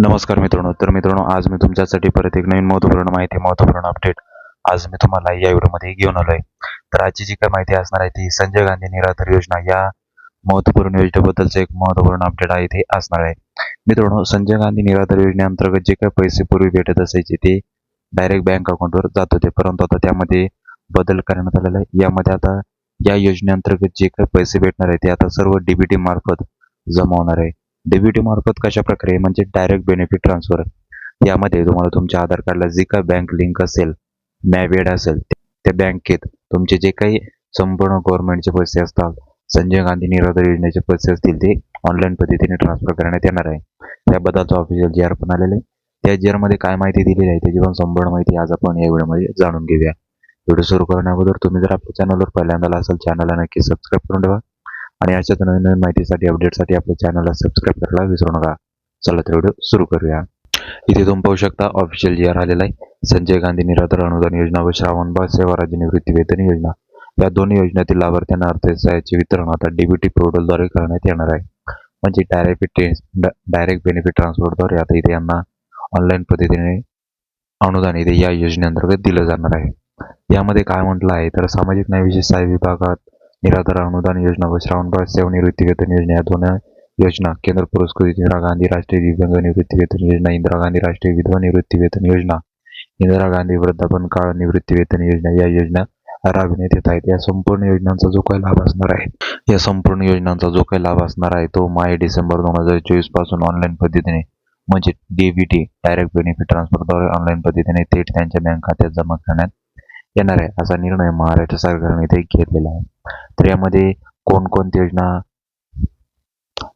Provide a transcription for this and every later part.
नमस्कार मित्रांनो. तर मित्रांनो आज मी तुमच्यासाठी परत एक नवीन महत्त्वपूर्ण माहिती महत्त्वपूर्ण अपडेट आज मी तुम्हाला या व्हिडिओमध्ये घेऊन आलो आहे तर आजची जी काय माहिती असणार आहे ती संजय गांधी निराधार योजना या महत्त्वपूर्ण योजनेबद्दलचं एक महत्त्वपूर्ण अपडेट आहे ते असणार आहे. मित्रांनो संजय गांधी निराधार योजनेअंतर्गत जे काही पैसे पूर्वी भेटत असायचे ते डायरेक्ट बँक अकाउंटवर जात होते. परंतु आता त्यामध्ये बदल करण्यात आलेला आहे. यामध्ये आता या योजनेअंतर्गत जे काही पैसे भेटणार आहे ते आता सर्व डीबीटी मार्फत जमा होणार आहे. डीबीटी मार्फत कशा प्रकारे म्हणजे डायरेक्ट बेनिफिट ट्रान्सफर यामध्ये तुम्हाला तुमच्या आधार कार्डला जे काय बँक लिंक असेल मॅवेड असेल त्या बँकेत तुमचे जे काही संपूर्ण गव्हर्नमेंटचे पैसे असतात संजय गांधी निराधार योजनेचे पैसे असतील ते ऑनलाईन पद्धतीने ट्रान्सफर करण्यात येणार आहे. त्याबद्दलचं ऑफिशियल जी आर पण आलेलं आहे. त्या जी आरमध्ये काय माहिती दिलेली आहे त्याची पण संपूर्ण माहिती आज आपण या व्हिडिओमध्ये जाणून घेऊया. व्हिडिओ सुरू करण्याअगोदर तुम्ही जर आपल्या चॅनलवर पहिल्यांदा असेल चॅनलला नक्की सबस्क्राईब करून ठेवा. आणि अशाच नवीन नवीन माहितीसाठी अपडेटसाठी आपल्या चॅनलला सबस्क्राईब करायला विसरू नका. चला तर व्हिडिओ सुरू करूया. इथे तुम्ही पाहू शकता ऑफिशियल जी आर आलेला आहे. संजय गांधी निराधार अनुदान योजना व श्रावणबाळ सेवा राज्य निवृत्ती वेतन योजना. या दोन्ही योजनेतील लाभार्थ्यांना अर्थसहाय्याचे वितरण आता डीबीटी पोर्टलद्वारे करण्यात येणार आहे. म्हणजे डायरेक्ट डायरेक्ट बेनिफिट ट्रान्सफरद्वारे आता इथे यांना ऑनलाईन पद्धतीने अनुदान इथे या योजनेअंतर्गत दिलं जाणार आहे. यामध्ये काय म्हटलं आहे? तर सामाजिक न्याय विशेष सहाय्य विभागात निराधार अनुदान योजना व श्रावणबाळ सेवा निवृत्तीवेतन योजना या दोन योजना केंद्र पुरस्कृत इंदिरा गांधी राष्ट्रीय दिव्यांग निवृत्तीवेतन योजना इंदिरा गांधी राष्ट्रीय विधवा निवृत्तीवेतन योजना इंदिरा गांधी वृद्धापन काळ निवृत्तीवेतन योजना या योजना राबविण्यात येत आहेत. या संपूर्ण योजनांचा जो काही लाभ असणार आहे या संपूर्ण योजनांचा जो काही लाभ असणार आहे तो माय डिसेंबर दोन हजार चोवीसपासून ऑनलाईन पद्धतीने म्हणजे डीबीटी डायरेक्ट बेनिफिट ट्रान्सफरद्वारे ऑनलाईन पद्धतीने थेट त्यांच्या बँक खात्यात जमा करण्यात येणार आहे असा निर्णय महाराष्ट्र सरकारने ते घेतलेला आहे. तर यामध्ये कोणकोणती योजना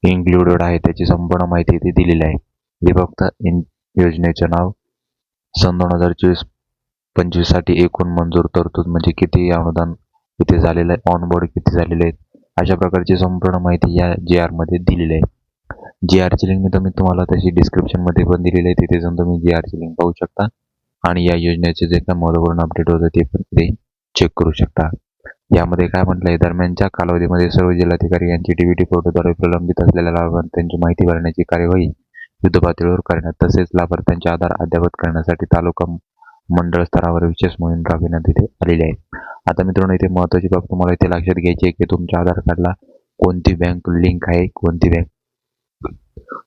इन्क्लुडेड आहे त्याची संपूर्ण माहिती इथे दिलेली आहे. हे फक्त इन योजनेचे नाव सन दोन हजार चोवीस पंचवीससाठी एकूण मंजूर तरतूद म्हणजे किती अनुदान इथे झालेलं आहे? ऑनबोर्ड किती झालेले आहेत? अशा प्रकारची संपूर्ण माहिती या जी आरमध्ये दिलेली आहे. जी आरची लिंक मी तुम्हाला तशी डिस्क्रिप्शनमध्ये पण दिलेली आहे. तिथे जाऊन तुम्ही जी आरची लिंक पाहू शकता. आणि या योजनेचे जे काय महत्त्वपूर्ण अपडेट होतं ते पण ते चेक करू शकता. यामध्ये काय म्हटलं आहे दरम्यानच्या कालावधीमध्ये सर्व जिल्हाधिकारी यांची डीबीटी पोर्टलद्वारे प्रलंबित असलेल्या लाभार्थ्यांची माहिती भरण्याची कार्यवाही युद्धपातळीवर करण्यात तसेच लाभार्थ्यांचे आधार अद्यावत करण्यासाठी तालुका मंडळ स्तरावर विशेष मोहीम राबविण्यात इथे आलेली आहे. आता मित्रांनो इथे महत्त्वाची बाब तुम्हाला इथे लक्षात घ्यायची आहे की तुमच्या आधार कार्डला कोणती बँक लिंक आहे कोणती बँक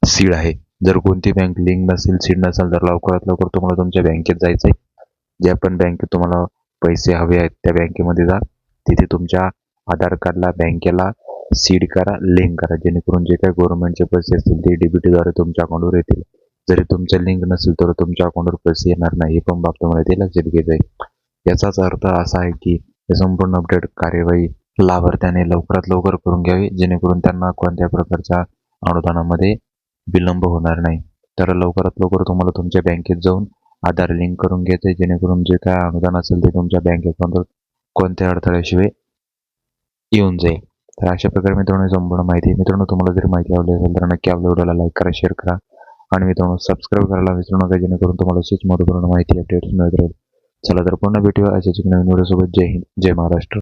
सीड आहे. जर कोणती बँक लिंक नसेल सीड नसेल तर लवकरात लवकर तुम्हाला तुमच्या बँकेत जायचं आहे ज्या पण बँकेत तुम्हाला पैसे हवे आहेत त्या बँकेमध्ये जा. तिथे तुमच्या आधार कार्डला बँकेला सीड करा लिंक करा. जेणेकरून जे काही गव्हर्नमेंटचे पैसे असतील ते डीबीटीद्वारे तुमच्या अकाउंटवर येतील. जरी तुमचं लिंक नसेल तर तुमच्या अकाउंटवर पैसे येणार नाही. हे पण बाब तुम्हाला ते लक्षात घ्यायचं आहे याचाच अर्थ असा आहे की हे संपूर्ण अपडेट कार्यवाही लाभार्थ्याने लवकरात लवकर करून घ्यावी. जेणेकरून त्यांना कोणत्या प्रकारच्या अनुदानामध्ये विलंब होणार नाही. तर लवकरात लवकर तुम्हाला तुमच्या बँकेत जाऊन आधार लिंक करून घ्यायचं आहे जेणेकरून जे काय अनुदान असेल ते तुमच्या बँक अकाउंटवर कोणत्या अडथळ्याशिवाय येऊन जाईल. तर अशा प्रकारे मित्रांनो संपूर्ण माहिती मित्रांनो तुम्हाला जर माहिती आवडली असेल तर नक्की आपल्या व्हिडिओला लाईक करा शेअर करा. आणि मित्रांनो सबस्क्राईब करायला विसरू नका जेणेकरून तुम्हाला अशीच महत्त्वपूर्ण माहिती अपडेट्स मिळत राहील. चला तर पुन्हा भेटूया अशाच एक नवीन व्हिडिओसोबत. जय हिंद जय महाराष्ट्र.